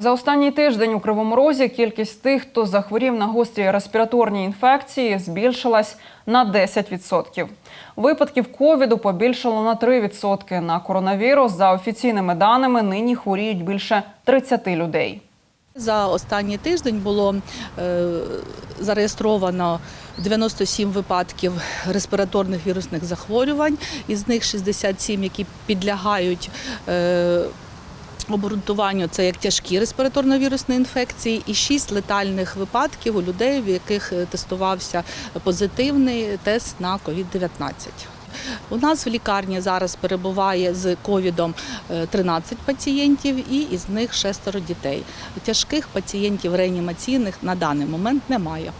За останній тиждень у Кривому Розі кількість тих, хто захворів на гострі респіраторні інфекції, збільшилась на 10%. Випадків ковіду побільшало на 3%. На коронавірус, за офіційними даними, нині хворіють більше 30 людей. За останній тиждень було е, зареєстровано 97 випадків респіраторних вірусних захворювань, із них 67, які підлягають е, обґрунтуванню, це як тяжкі респіраторно-вірусні інфекції, і 6 летальних випадків у людей, в яких е, тестувався позитивний тест на COVID-19. У нас в лікарні зараз перебуває з ковідом е, 13 пацієнтів, і із них шестеро дітей. Тяжких пацієнтів реанімаційних на даний момент немає.